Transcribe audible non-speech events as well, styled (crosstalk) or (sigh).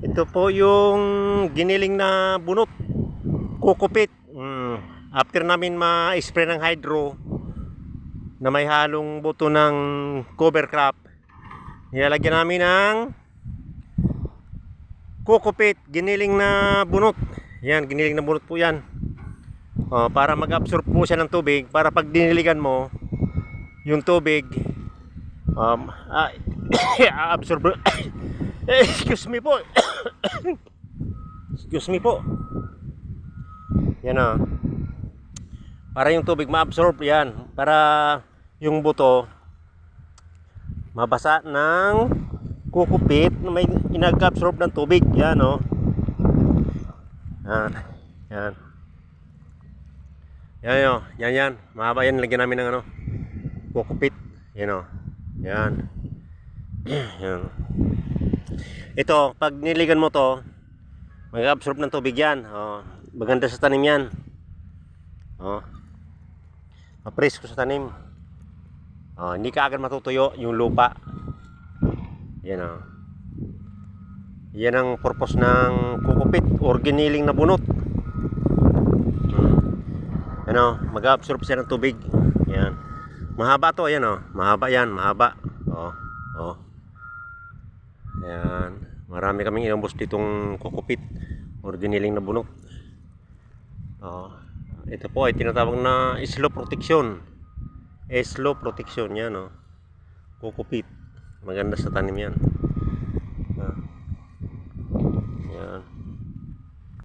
Ito po yung giniling na bunot. Kukupit. Mm. After namin ma-spray ng hydro na may halong buto ng cover crop, nilalagyan namin ng kukupit, giniling na bunot. Yan, giniling na bunot po yan. Oh, para mag-absorb po siya ng tubig, para pag diniligan mo, yung tubig, um, (coughs) ah, (coughs) absorb (coughs) excuse me po. (coughs) Excuse me po. Yan o. Para yung tubig ma-absorb yan. Para yung buto mabasa ng kukupit na may inag-absorb ng tubig. Yan o. Yan. Yan. Yan o. Yan yan. Mahaba yan. Lagyan namin ng ano kukupit. Yan o. Yan. (clears throat) Yan ito, pag niligan mo to, mag-absorb ng tubig yan. Oh, maganda sa tanim yan. Oh. Mapresko sa tanim. Oh, hindi ka agad matutuyo yung lupa. Yan oh. Yan ang purpose ng kukupit or giniling na bunot. Hmm. Ano, mag-absorb siya ng tubig. Yan. Mahaba to, ayan oh. Mahaba yan, mahaba. Oh, oh. Ayan. Marami kaming inambos ditong kukupit or giniling na bunot. Oh. Ito po ay tinatawag na slow protection. Eh, slow protection yan, oh. Kukupit. Maganda sa tanim yan.